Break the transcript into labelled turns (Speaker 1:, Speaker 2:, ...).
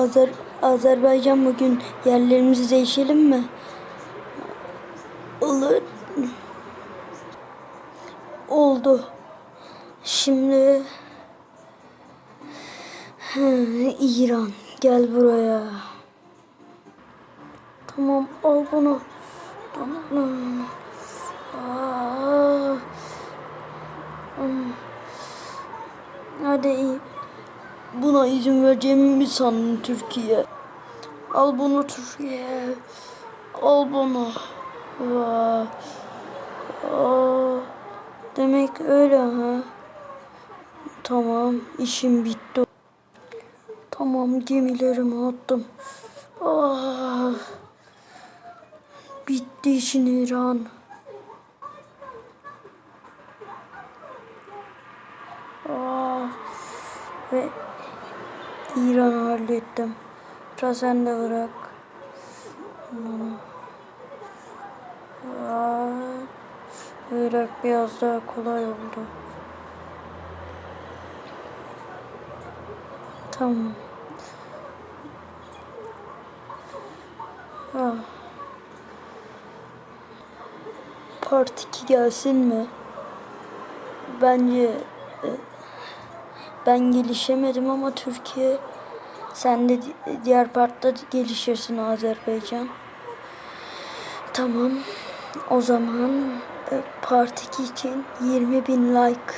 Speaker 1: Azer Azerbaycan bugün yerlerimizi değişelim mi? Olur. Oldu. Şimdi İran gel buraya. Tamam al bunu. Tamam. Aa. Hadi iyi. Buna izin vereceğimi mi sandın Türkiye? Al bunu Türkiye. Al bunu. Aa. Aa. Demek öyle ha. Tamam işim bitti. Tamam gemilerimi attım. Ah. Bitti işin İran. Ah. Ve İran'ı hallettim. Biraz sen de bırak. Irak biraz daha kolay oldu. Tamam. Ah. Part 2 gelsin mi? Bence e, ben gelişemedim ama Türkiye sen de di- diğer partta gelişirsin Azerbaycan. Tamam. O zaman e, part 2 için 20 bin like